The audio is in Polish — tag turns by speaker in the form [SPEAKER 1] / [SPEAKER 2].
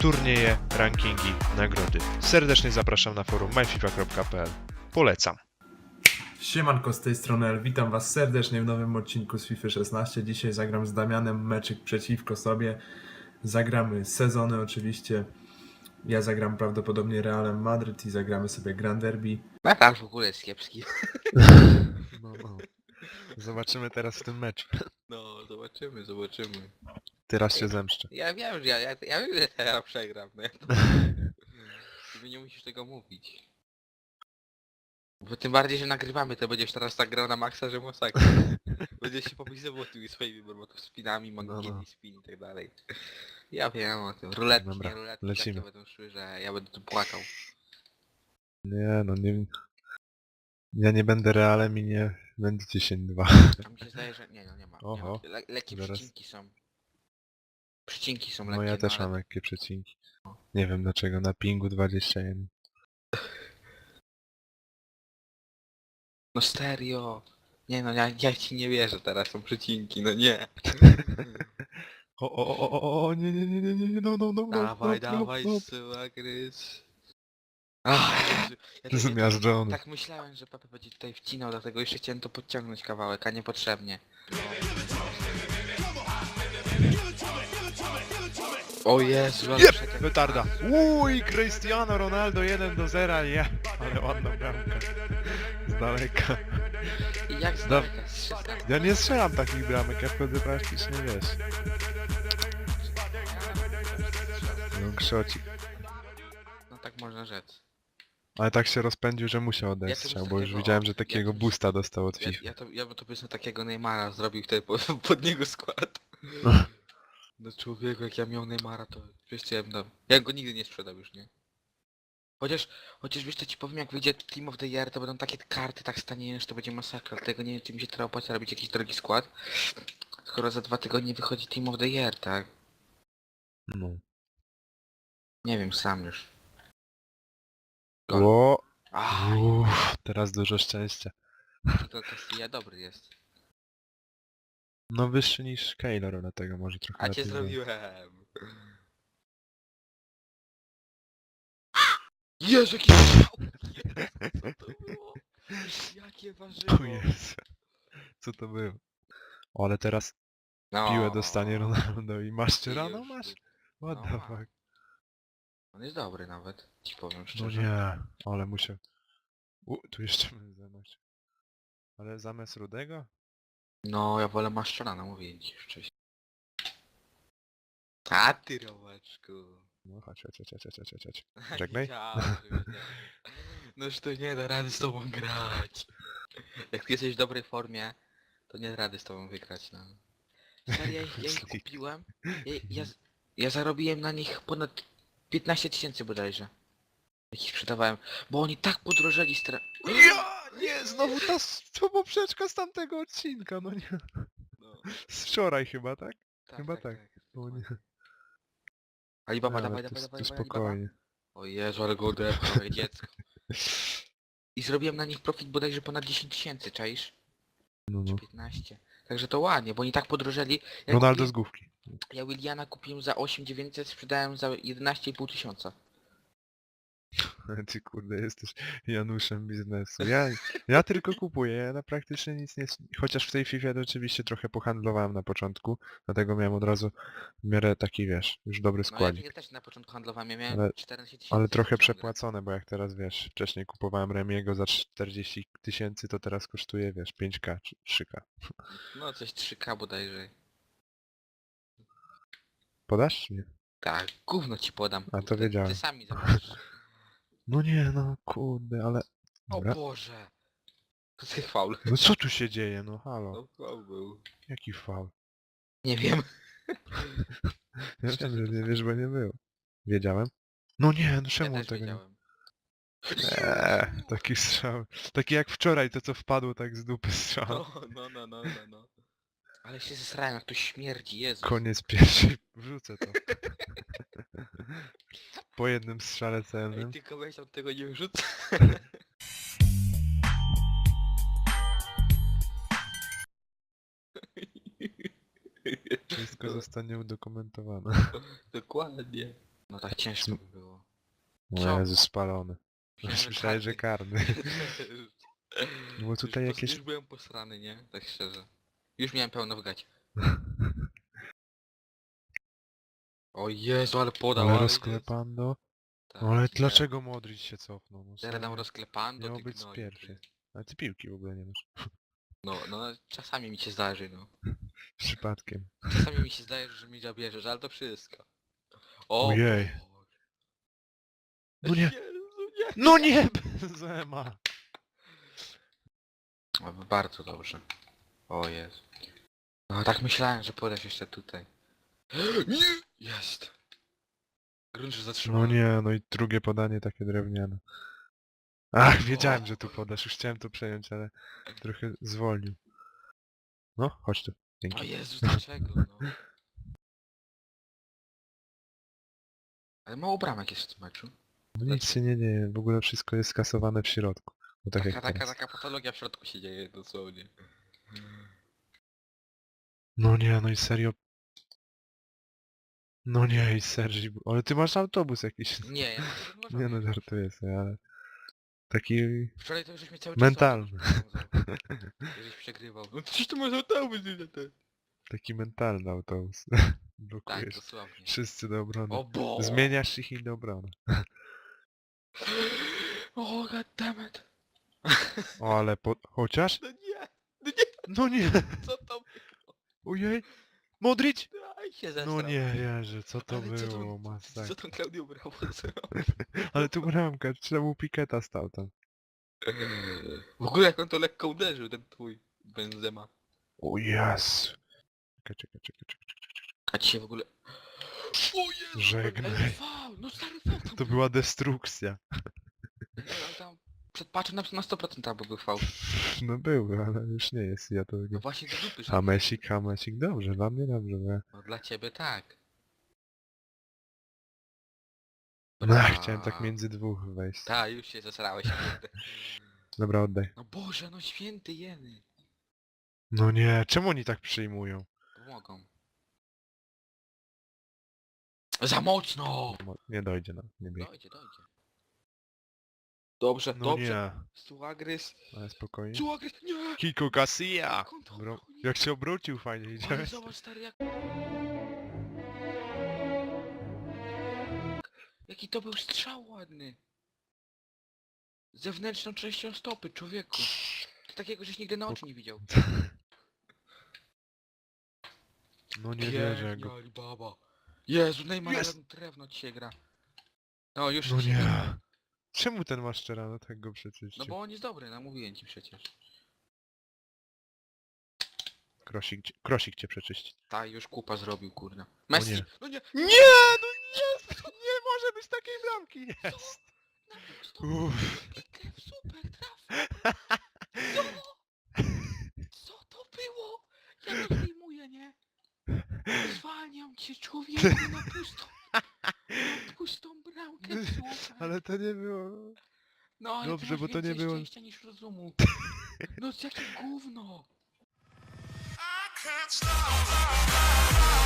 [SPEAKER 1] Turnieje, rankingi, nagrody. Serdecznie zapraszam na forum myfifa.pl. Polecam.
[SPEAKER 2] Siemanko z tej strony El, witam was serdecznie w nowym odcinku z FIFA 16. Dzisiaj zagram z Damianem meczyk przeciwko sobie. Zagramy sezony oczywiście. Ja zagram prawdopodobnie Realem Madryt i zagramy sobie Grand Derby.
[SPEAKER 3] Metal w ogóle jest kiepski.
[SPEAKER 1] No, no. Zobaczymy teraz w tym meczu.
[SPEAKER 3] No, zobaczymy, zobaczymy.
[SPEAKER 1] Teraz się zemszczę.
[SPEAKER 3] Ja wiem, że ja, ja, ja wiem, że ja przegram, no ja to... Ty nie musisz tego mówić. Bo tym bardziej, że nagrywamy, to będziesz teraz tak grał na maksa, że masakra. Będziesz się popisywał tymi swoimi robotów spinami, mangiemi,
[SPEAKER 1] no.
[SPEAKER 3] spin i tak dalej. Ja wiem o tym. Ruletki,
[SPEAKER 1] Dobra,
[SPEAKER 3] ruletki
[SPEAKER 1] lecimy.
[SPEAKER 3] takie będą szły, że ja będę tu płakał.
[SPEAKER 1] Nie, no nie... Ja nie będę realem i nie będę 10-2.
[SPEAKER 3] A mi się zdaje, że... Nie, no nie ma. Nie
[SPEAKER 1] Oho.
[SPEAKER 3] ma. Le lekkie
[SPEAKER 1] Zaraz.
[SPEAKER 3] przycinki są. Przycinki są lekkie,
[SPEAKER 1] No ja też
[SPEAKER 3] ale...
[SPEAKER 1] mam lekkie przecinki. Nie wiem dlaczego, na pingu 21.
[SPEAKER 3] No serio. Nie no, ja, ja ci nie wierzę teraz, są przycinki, no nie.
[SPEAKER 1] O, o, o, o, o, o, nie, nie, nie, nie, nie, nie, no, no, no, no,
[SPEAKER 3] Dawaj,
[SPEAKER 1] no, no,
[SPEAKER 3] dawaj,
[SPEAKER 1] no.
[SPEAKER 3] syła grys. Ach, ja, tak- ja,
[SPEAKER 1] Zmiażdżony.
[SPEAKER 3] tak myślałem, że Pepe będzie tutaj wcinał, dlatego jeszcze chciałem to podciągnąć kawałek, a niepotrzebnie. O Jezu, ale przeciąg-
[SPEAKER 1] Petarda. Uj, Cristiano Ronaldo 1 do 0, je. Ale ładna bramka. Z daleka.
[SPEAKER 3] I jak z
[SPEAKER 1] Da-
[SPEAKER 3] daleka z 16?
[SPEAKER 1] Ja nie strzelam takich bramek, ja wtedy praktycznie wiesz. No krzocik.
[SPEAKER 3] No tak można rzec.
[SPEAKER 1] Ale tak się rozpędził, że musiał
[SPEAKER 3] Ja
[SPEAKER 1] odejść bo już
[SPEAKER 3] takiego-
[SPEAKER 1] widziałem, że
[SPEAKER 3] ja
[SPEAKER 1] takiego
[SPEAKER 3] bym-
[SPEAKER 1] boosta dostał od
[SPEAKER 3] Ja,
[SPEAKER 1] FIFA.
[SPEAKER 3] ja, to, ja bym to powiedzmy takiego Neymara zrobił wtedy po, pod niego skład. No człowieku, jak ja miał Neymara, to wiesz co ja bym dał. Ja go nigdy nie sprzedał już, nie? Chociaż, chociaż wiesz co ci powiem, jak wyjdzie Team of the Year, to będą takie karty tak stanieje, że to będzie masakra, dlatego nie wiem czy mi się teraz opłaca robić jakiś drogi skład. Skoro za dwa tygodnie wychodzi Team of the Year, tak?
[SPEAKER 1] No.
[SPEAKER 3] Nie wiem, sam już. Gol.
[SPEAKER 1] O, uff, teraz dużo szczęścia.
[SPEAKER 3] tylko Castilla dobry jest.
[SPEAKER 1] No wyższy niż Keylor, dlatego może trochę
[SPEAKER 3] A cię
[SPEAKER 1] lepiej było.
[SPEAKER 3] zrobiłem. Jezu, jaki! Co to było? Jakie warzywo!
[SPEAKER 1] O Jezu. Co to było? O, ale teraz
[SPEAKER 3] No.
[SPEAKER 1] piłę dostanie Ronaldo i masz czy rano masz? What
[SPEAKER 3] No
[SPEAKER 1] the fuck?
[SPEAKER 3] On jest dobry nawet, ci powiem
[SPEAKER 1] No
[SPEAKER 3] szczerze.
[SPEAKER 1] nie, ale musiał... U, tu jeszcze zamiast. Ale zamiast Rudego?
[SPEAKER 3] No, ja wolę Maszczorana, mówię ci wcześniej. A ty robaczku.
[SPEAKER 1] No chodź, chodź, chodź, chodź, chodź, chodź, chodź. Żegnaj.
[SPEAKER 3] Wiedziałem. Noż to nie da rady z tobą grać. Jak ty jesteś w dobrej formie, to nie da rady z tobą wygrać, no. Serio, ja, ja ich kupiłem. Ja, ja, z- ja zarobiłem na nich ponad 15 tysięcy bodajże. Jak ich sprzedawałem. Bo oni tak podrożeli stra...
[SPEAKER 1] Ja! Nie, znowu ta s- to poprzeczka z tamtego odcinka, no nie.
[SPEAKER 3] No,
[SPEAKER 1] Z wczoraj chyba, tak?
[SPEAKER 3] tak,
[SPEAKER 1] Chyba tak. O nie.
[SPEAKER 3] Alibaba, dawaj,
[SPEAKER 1] to,
[SPEAKER 3] dawaj, dawaj, dawaj, Alibaba.
[SPEAKER 1] spokojnie.
[SPEAKER 3] O Jezu, ale go odepchnął, jak dziecko. I zrobiłem na nich profit bodajże ponad 10 tysięcy, czaisz?
[SPEAKER 1] No,
[SPEAKER 3] Czy
[SPEAKER 1] no.
[SPEAKER 3] 15. Także to ładnie, bo oni tak podrożeli. Ja
[SPEAKER 1] Ronaldo z
[SPEAKER 3] kupiłem,
[SPEAKER 1] główki.
[SPEAKER 3] Ja Williana kupiłem za 8900, sprzedałem za 11,5 tysiąca.
[SPEAKER 1] Ty kurde, jesteś Januszem biznesu. Ja, ja tylko kupuję, ja na praktycznie nic nie... Chociaż w tej FIFA oczywiście trochę pohandlowałem na początku, dlatego miałem od razu w miarę taki, wiesz, już dobry
[SPEAKER 3] No ja,
[SPEAKER 1] składzik.
[SPEAKER 3] też na początku handlowałem, ja miałem
[SPEAKER 1] Ale-
[SPEAKER 3] 14 tysięcy.
[SPEAKER 1] Ale trochę przepłacone, bo jak teraz wiesz, wcześniej kupowałem Remiego za 40 tysięcy, to teraz kosztuje, wiesz, 5k czy 3k.
[SPEAKER 3] No coś 3k bodajże.
[SPEAKER 1] Podasz? Nie.
[SPEAKER 3] Tak, gówno ci podam.
[SPEAKER 1] A to wiedziałem.
[SPEAKER 3] Ty sami zobaczysz.
[SPEAKER 1] No nie, no kurde, ale...
[SPEAKER 3] O
[SPEAKER 1] Dobra.
[SPEAKER 3] Boże! To ty faul.
[SPEAKER 1] No co tu się dzieje, no halo?
[SPEAKER 3] No faul był.
[SPEAKER 1] Jaki faul?
[SPEAKER 3] Nie wiem.
[SPEAKER 1] Ja wiem, że
[SPEAKER 3] to
[SPEAKER 1] nie wiesz, bo nie było. Wiedziałem? No nie, no
[SPEAKER 3] Ja
[SPEAKER 1] czemu on
[SPEAKER 3] też
[SPEAKER 1] tego nie...
[SPEAKER 3] wiedziałem.
[SPEAKER 1] Eee, taki strzał. Taki jak wczoraj, to co wpadło tak z dupy strzał.
[SPEAKER 3] No, no, no, no, no, no. Ale się zesrałem, jak to śmierdzi, Jezu.
[SPEAKER 1] Koniec pierwszej Wrzucę to. Po jednym strzale celnym.
[SPEAKER 3] Ej, tylko weź tam tego nie wrzucę.
[SPEAKER 1] Wszystko zostanie udokumentowane.
[SPEAKER 3] Dokładnie. No tak ciężko by było.
[SPEAKER 1] O? Jezu, spalony.
[SPEAKER 3] Myślałem, że
[SPEAKER 1] karny. No bo tutaj
[SPEAKER 3] już,
[SPEAKER 1] jakieś...
[SPEAKER 3] Już byłem posrany, nie? Tak szczerze. Już miałem pełno w gacie. O Jezu, ale podał,
[SPEAKER 1] Ale rozklepando.
[SPEAKER 3] Tak,
[SPEAKER 1] No ale dlaczego Modric się cofnął? No,
[SPEAKER 3] Teraz
[SPEAKER 1] serio?
[SPEAKER 3] rozklepando,
[SPEAKER 1] Miał
[SPEAKER 3] ty
[SPEAKER 1] być
[SPEAKER 3] gnoju,
[SPEAKER 1] pierwszy. Ale ty piłki w ogóle nie masz.
[SPEAKER 3] No, no, czasami mi się zdarzy, no.
[SPEAKER 1] Przypadkiem.
[SPEAKER 3] Czasami mi się zdaje, że mi zabierzesz, ale to wszystko. O!
[SPEAKER 1] Ojej.
[SPEAKER 3] Boże.
[SPEAKER 1] No nie.
[SPEAKER 3] Jezu, nie.
[SPEAKER 1] No nie! Zema!
[SPEAKER 3] O, bardzo dobrze. O Jezu. No tak myślałem, że podasz jeszcze tutaj. Nie! Jest! Grunt się zatrzymał.
[SPEAKER 1] No nie, no i drugie podanie takie drewniane. Ach, wiedziałem, że tu podasz. Już chciałem to przejąć, ale trochę zwolnił. No, chodź tu.
[SPEAKER 3] O
[SPEAKER 1] Dzięki.
[SPEAKER 3] Jezus, dlaczego no? Ale mało bramek jest w tym meczu.
[SPEAKER 1] No nic się nie dzieje, w ogóle wszystko jest skasowane w środku. No tak
[SPEAKER 3] Taka,
[SPEAKER 1] jak
[SPEAKER 3] taka,
[SPEAKER 1] teraz.
[SPEAKER 3] taka patologia w środku się dzieje dosłownie.
[SPEAKER 1] No nie, no i serio. No nie, Sergi, ale ty masz autobus jakiś.
[SPEAKER 3] Nie, ja mam
[SPEAKER 1] Nie no, żartuję sobie, ale... Taki
[SPEAKER 3] Wczoraj to żeś cały czas
[SPEAKER 1] mentalny.
[SPEAKER 3] Żeś przegrywał. No przecież to masz autobus, nie te.
[SPEAKER 1] Taki mentalny autobus.
[SPEAKER 3] Tak,
[SPEAKER 1] Blokujesz
[SPEAKER 3] dosłownie.
[SPEAKER 1] wszyscy do obrony.
[SPEAKER 3] O bo!
[SPEAKER 1] Zmieniasz ich i do obrony.
[SPEAKER 3] O goddammit.
[SPEAKER 1] O, ale po... Chociaż?
[SPEAKER 3] No nie! No nie!
[SPEAKER 1] No nie!
[SPEAKER 3] Co to
[SPEAKER 1] Ojej! Modric!
[SPEAKER 3] Aj się zestrał.
[SPEAKER 1] No nie wierzę, co to
[SPEAKER 3] Ale co to-
[SPEAKER 1] było, masakra.
[SPEAKER 3] Co tam Klaudiu Brawo zrobił?
[SPEAKER 1] Ale tu bramka, czemu Piketa stał tam?
[SPEAKER 3] W ogóle jak on to lekko uderzył, ten twój Benzema.
[SPEAKER 1] O Jezu! Czekaj, czekaj, czekaj, czekaj.
[SPEAKER 3] A ci się w ogóle... O Jezu!
[SPEAKER 1] Żegnaj.
[SPEAKER 3] Ale faul! No stary faul tam
[SPEAKER 1] To
[SPEAKER 3] był.
[SPEAKER 1] była destrukcja.
[SPEAKER 3] Ale tam przed patrzem na na 100% albo był faul.
[SPEAKER 1] No były, ale już nie jest, ja to...
[SPEAKER 3] No właśnie do dupy, że...
[SPEAKER 1] Hamesik, Hamesik, dobrze, dla mnie dobrze, bo ja...
[SPEAKER 3] No dla ciebie tak.
[SPEAKER 1] No, chciałem tak między dwóch wejść.
[SPEAKER 3] Ta, już się zesrałeś. kurde.
[SPEAKER 1] Dobra, oddaj.
[SPEAKER 3] No Boże, no święty jeny.
[SPEAKER 1] No nie, czemu oni tak przyjmują?
[SPEAKER 3] Pomogą. Za mocno!
[SPEAKER 1] Mo- Nie dojdzie, no, nie bieg.
[SPEAKER 3] Dojdzie, dojdzie. Dobrze,
[SPEAKER 1] No
[SPEAKER 3] dobrze.
[SPEAKER 1] nie,
[SPEAKER 3] Suagrys.
[SPEAKER 1] ale spokojnie.
[SPEAKER 3] Suagrys, nie!
[SPEAKER 1] Kiko
[SPEAKER 3] on to
[SPEAKER 1] Bro, jak się obrócił fajnie,
[SPEAKER 3] Ale
[SPEAKER 1] widziałeś?
[SPEAKER 3] zobacz stary jak... Jaki to był strzał ładny. Zewnętrzną częścią stopy, człowieku. To takiego żeś nigdy na oczy nie widział.
[SPEAKER 1] No nie wierzę jak go...
[SPEAKER 3] Alibaba. Jezu, Neymar,
[SPEAKER 1] Jest!
[SPEAKER 3] drewno ci się gra. No już
[SPEAKER 1] No
[SPEAKER 3] się
[SPEAKER 1] nie. Czemu ten masz szczerano tak go przeczyścił?
[SPEAKER 3] No bo on jest dobry, no mówiłem ci przecież.
[SPEAKER 1] Krosik, cię- Krosik cię przeczyści.
[SPEAKER 3] Ta już kupa zrobił, kurna. Messi!
[SPEAKER 1] nie.
[SPEAKER 3] No nie!
[SPEAKER 1] Nie, no nie, nie może być takiej bramki, jest.
[SPEAKER 3] Na pusto!
[SPEAKER 1] Uff.
[SPEAKER 3] Super traf! Co? Co to było? Ja nie wyjmuję, nie? Zwalniam cię człowieku na pustą... Na pustą bramkę, słuchaj.
[SPEAKER 1] Ale to nie.
[SPEAKER 3] No ale
[SPEAKER 1] Dobrze,
[SPEAKER 3] ty masz
[SPEAKER 1] bo to nie
[SPEAKER 3] więcej
[SPEAKER 1] było-
[SPEAKER 3] szczęścia niż rozumu. No jakie gówno!
[SPEAKER 4] I can't stop.